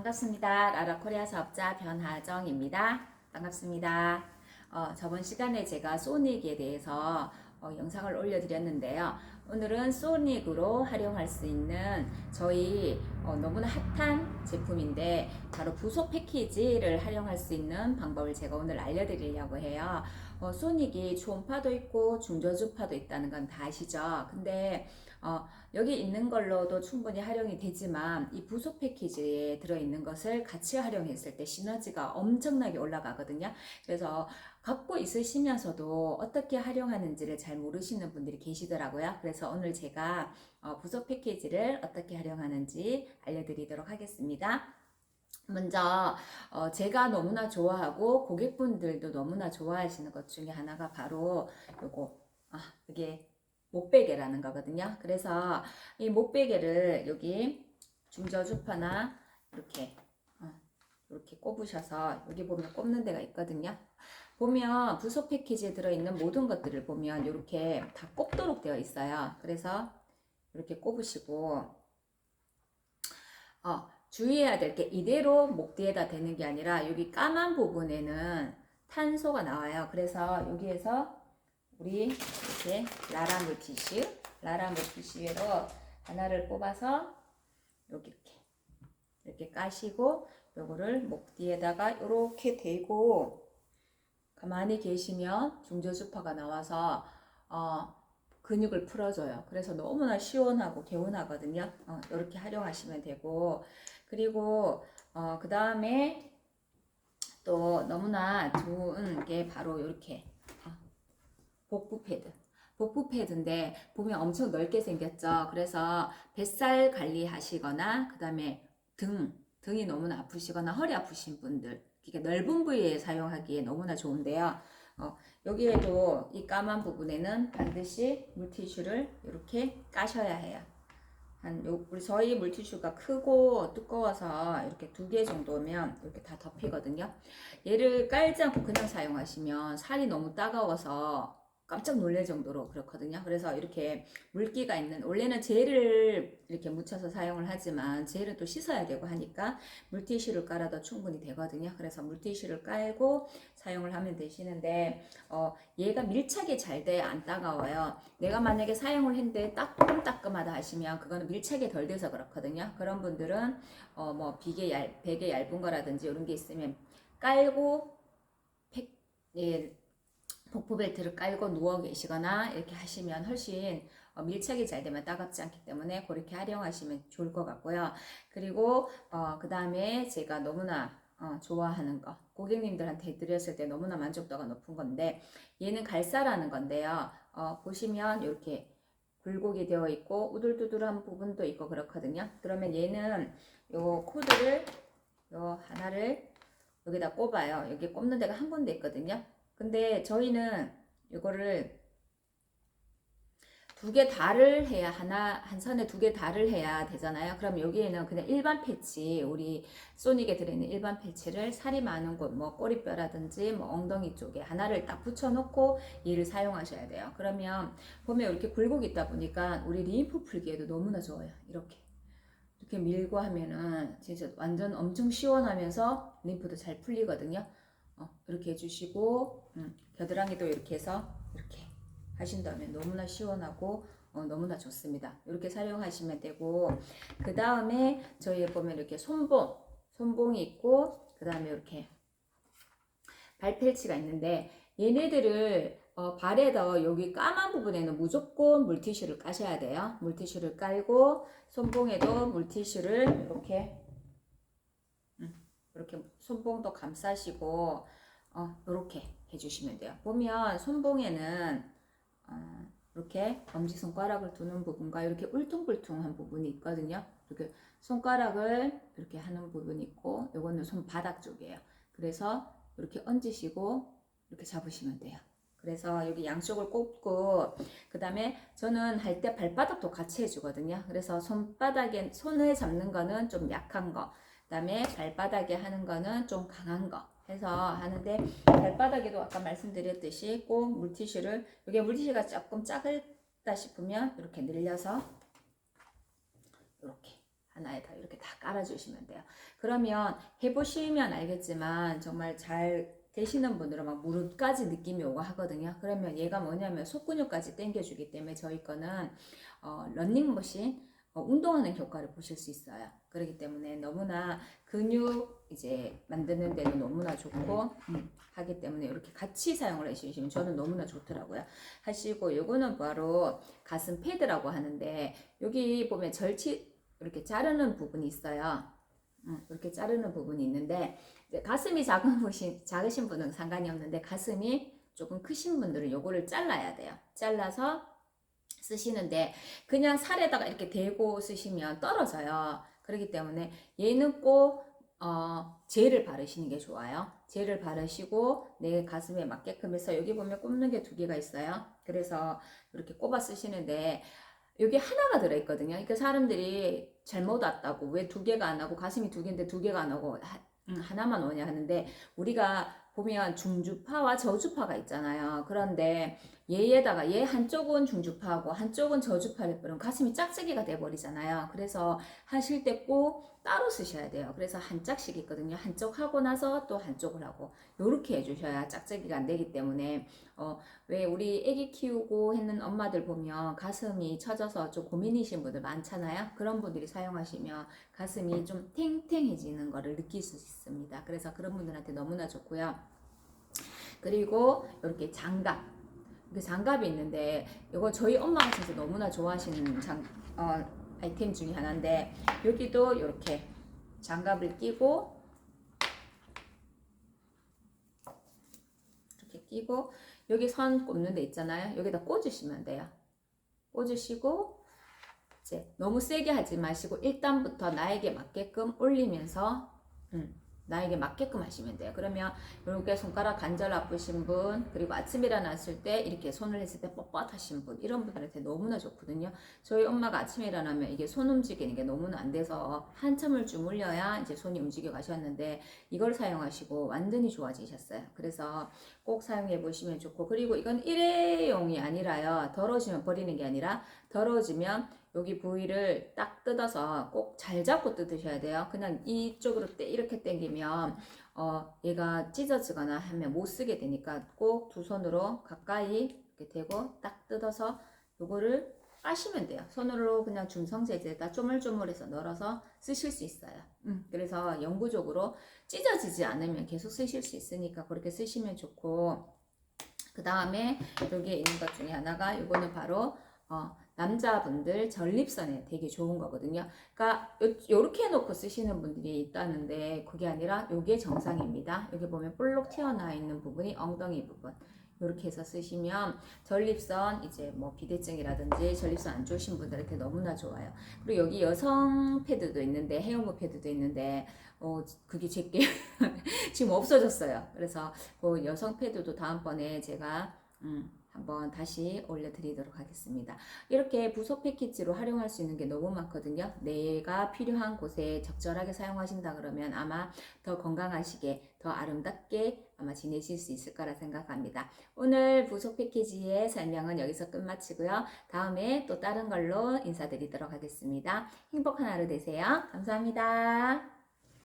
반갑습니다. 라라코리아 사업자 변하정입니다. 반갑습니다. 어, 저번 시간에 제가 소닉에 대해서 어, 영상을 올려드렸는데요. 오늘은 소닉으로 활용할 수 있는 저희 어, 너무나 핫한 제품인데 바로 부속 패키지를 활용할 수 있는 방법을 제가 오늘 알려드리려고 해요. 어, 소닉이 초음파도 있고 중저주파도 있다는 건 다 아시죠? 근데 어, 여기 있는 걸로도 충분히 활용이 되지만 이 부속 패키지에 들어있는 것을 같이 활용했을 때 시너지가 엄청나게 올라가거든요. 그래서 갖고 있으시면서도 어떻게 활용하는지를 잘 모르시는 분들이 계시더라고요. 그래서 오늘 제가 어, 부속 패키지를 어떻게 활용하는지 알려드리도록 하겠습니다. 먼저 어, 제가 너무나 좋아하고 고객분들도 너무나 좋아하시는 것 중에 하나가 바로 요거 아 이게 목베개라는 거거든요. 그래서 이 목베개를 여기 중저주파나 이렇게 어, 이렇게 꼽으셔서 여기 보면 꼽는 데가 있거든요. 보면 부속 패키지에 들어있는 모든 것들을 보면 이렇게 다 꼽도록 되어 있어요. 그래서 이렇게 꼽으시고 어, 주의해야 될 게 이대로 목 뒤에다 대는 게 아니라 여기 까만 부분에는 탄소가 나와요. 그래서 여기에서 우리 이렇게 라라 물티슈, 라라 물티슈로 하나를 뽑아서 여기 이렇게 이렇게 까시고 요거를 목 뒤에다가 이렇게 대고 가만히 계시면 중저주파가 나와서 어, 근육을 풀어줘요. 그래서 너무나 시원하고 개운하거든요. 어, 이렇게 활용하시면 되고 그리고 어, 그 다음에 또 너무나 좋은 게 바로 이렇게 어, 복부 패드. 복부 패드인데 보면 엄청 넓게 생겼죠. 그래서 뱃살 관리하시거나 그 다음에 등 등이 너무나 아프시거나 허리 아프신 분들 이게 넓은 부위에 사용하기에 너무나 좋은데요. 어, 여기에도 이 까만 부분에는 반드시 물티슈를 이렇게 까셔야 해요. 한 요, 우리 저희 물티슈가 크고 두꺼워서 이렇게 두 개 정도면 이렇게 다 덮이거든요. 얘를 깔지 않고 그냥 사용하시면 살이 너무 따가워서 깜짝 놀랄 정도로 그렇거든요. 그래서 이렇게 물기가 있는 원래는 젤을 이렇게 묻혀서 사용을 하지만 젤은 또 씻어야 되고 하니까 물티슈를 깔아도 충분히 되거든요. 그래서 물티슈를 깔고 사용을 하면 되시는데 어, 얘가 밀착이 잘 돼 안 따가워요. 내가 만약에 사용을 했는데 따끔따끔하다 하시면 그거는 밀착이 덜 돼서 그렇거든요. 그런 분들은 어, 뭐 비계 얇, 베개 얇은 거라든지 이런 게 있으면 깔고 팩, 예, 복부 벨트를 깔고 누워 계시거나 이렇게 하시면 훨씬 어, 밀착이 잘 되면 따갑지 않기 때문에 그렇게 활용하시면 좋을 것 같고요. 그리고 어, 그 다음에 제가 너무나 어, 좋아하는 거 고객님들한테 드렸을 때 너무나 만족도가 높은 건데 얘는 갈사라는 건데요. 어, 보시면 이렇게 굴곡이 되어 있고 우둘두둘한 부분도 있고 그렇거든요. 그러면 얘는 요 코드를 요 하나를 여기다 꼽아요. 여기 꼽는 데가 한 군데 있거든요. 근데 저희는 이거를 두 개 다를 해야 하나 한 선에 두 개 다를 해야 되잖아요. 그럼 여기에는 그냥 일반 패치 우리 소닉에 들어있는 일반 패치를 살이 많은 곳 뭐 꼬리뼈라든지 뭐 엉덩이 쪽에 하나를 딱 붙여놓고 얘를 사용하셔야 돼요. 그러면 보면 이렇게 굴곡이 있다 보니까 우리 림프 풀기에도 너무나 좋아요. 이렇게 이렇게 밀고 하면은 진짜 완전 엄청 시원하면서 림프도 잘 풀리거든요. 어, 이렇게 해주시고 음, 겨드랑이도 이렇게 해서 이렇게 하신다면 너무나 시원하고 어, 너무나 좋습니다. 이렇게 사용하시면 되고 그 다음에 저희 보면 이렇게 손봉 손봉이 있고 그 다음에 이렇게 발펠치가 있는데 얘네들을 어, 발에다 여기 까만 부분에는 무조건 물티슈를 까셔야 돼요. 물티슈를 깔고 손봉에도 물티슈를 이렇게 이렇게 손봉도 감싸시고 어, 이렇게 해주시면 돼요. 보면 손봉에는 어, 이렇게 엄지 손가락을 두는 부분과 이렇게 울퉁불퉁한 부분이 있거든요. 이렇게 손가락을 이렇게 하는 부분이 있고 이거는 손바닥 쪽이에요. 그래서 이렇게 얹으시고 이렇게 잡으시면 돼요. 그래서 여기 양쪽을 꼽고 그 다음에 저는 할 때 발바닥도 같이 해주거든요. 그래서 손바닥에 손을 잡는 거는 좀 약한 거, 그다음에 발바닥에 하는 거는 좀 강한 거 해서 하는데 발바닥에도 아까 말씀드렸듯이 꼭 물티슈를 이게 물티슈가 조금 작다 싶으면 이렇게 늘려서 이렇게 하나에다 이렇게 다 깔아주시면 돼요. 그러면 해보시면 알겠지만 정말 잘 되시는 분들은 막 무릎까지 느낌이 오고 하거든요. 그러면 얘가 뭐냐면 속근육까지 당겨주기 때문에 저희 거는 어, 런닝머신 어, 운동하는 효과를 보실 수 있어요. 그렇기 때문에 너무나 근육 이제 만드는 데는 너무나 좋고 음, 하기 때문에 이렇게 같이 사용을 해주시면 저는 너무나 좋더라고요. 하시고 요거는 바로 가슴 패드라고 하는데 여기 보면 절치 이렇게 자르는 부분이 있어요. 음, 이렇게 자르는 부분이 있는데 가슴이 작은 분이 작으신 분은 상관이 없는데 가슴이 조금 크신 분들은 요거를 잘라야 돼요. 잘라서 쓰시는데 그냥 살에다가 이렇게 대고 쓰시면 떨어져요. 그렇기 때문에 얘는 꼭 어, 젤을 바르시는 게 좋아요. 젤을 바르시고 내 가슴에 맞게끔 해서 여기 보면 꼽는 게 두 개가 있어요. 그래서 이렇게 꼽아 쓰시는데 여기 하나가 들어있거든요. 그러니까 사람들이 잘못 왔다고 왜 두 개가 안 하고 가슴이 두 개인데 두 개가 안 하고 하, 음, 하나만 오냐 하는데 우리가 보면 중주파와 저주파가 있잖아요. 그런데 얘에다가 얘 한쪽은 중주파하고 한쪽은 저주파를 뿌리면 가슴이 짝짝이가 돼버리잖아요. 그래서 하실 때 꼭 따로 쓰셔야 돼요. 그래서 한 짝씩 있거든요. 한쪽 하고 나서 또 한쪽을 하고 요렇게 해주셔야 짝짝이가 안 되기 때문에 어, 왜 우리 애기 키우고 했는 엄마들 보면 가슴이 처져서 좀 고민이신 분들 많잖아요. 그런 분들이 사용하시면 가슴이 좀 탱탱해지는 거를 느낄 수 있습니다. 그래서 그런 분들한테 너무나 좋고요. 그리고 이렇게 장갑. 그 장갑이 있는데 이거 저희 엄마가 진짜 너무나 좋아하시는 장, 어, 아이템 중에 하나인데 여기도 이렇게 장갑을 끼고 이렇게 끼고 여기 선 꼽는 데 있잖아요. 여기다 꽂으시면 돼요. 꽂으시고 이제 너무 세게 하지 마시고 일단부터 나에게 맞게끔 올리면서 음, 나에게 맞게끔 하시면 돼요. 그러면 이렇게 손가락 관절 아프신 분, 그리고 아침에 일어났을 때 이렇게 손을 했을 때 뻣뻣하신 분, 이런 분들한테 너무나 좋거든요. 저희 엄마가 아침에 일어나면 이게 손 움직이는 게 너무나 안 돼서 한참을 주물려야 이제 손이 움직여 가셨는데 이걸 사용하시고 완전히 좋아지셨어요. 그래서 꼭 사용해 보시면 좋고, 그리고 이건 일회용이 아니라요. 더러워지면 버리는 게 아니라 더러워지면 여기 부위를 딱 뜯어서 꼭 잘 잡고 뜯으셔야 돼요. 그냥 이쪽으로 떼, 이렇게 당기면 어, 얘가 찢어지거나 하면 못 쓰게 되니까 꼭 두 손으로 가까이 이렇게 대고 딱 뜯어서 요거를 까시면 돼요. 손으로 그냥 중성재질에다 쪼물쪼물해서 널어서 쓰실 수 있어요. 음, 그래서 영구적으로 찢어지지 않으면 계속 쓰실 수 있으니까 그렇게 쓰시면 좋고 그 다음에 여기에 있는 것 중에 하나가 요거는 바로 어, 남자분들 전립선에 되게 좋은 거거든요. 그러니까 이렇게 해놓고 쓰시는 분들이 있다는데 그게 아니라 이게 정상입니다. 여기 보면 볼록 튀어나와 있는 부분이 엉덩이 부분. 이렇게 해서 쓰시면 전립선 이제 뭐 비대증이라든지 전립선 안 좋으신 분들한테 너무나 좋아요. 그리고 여기 여성 패드도 있는데 헤어모 패드도 있는데 어 그게 제게 지금 없어졌어요. 그래서 그 여성 패드도 다음번에 제가 음 한번 다시 올려드리도록 하겠습니다. 이렇게 부속 패키지로 활용할 수 있는 게 너무 많거든요. 내가 필요한 곳에 적절하게 사용하신다 그러면 아마 더 건강하시게, 더 아름답게 아마 지내실 수 있을 거라 생각합니다. 오늘 부속 패키지의 설명은 여기서 끝마치고요. 다음에 또 다른 걸로 인사드리도록 하겠습니다. 행복한 하루 되세요. 감사합니다.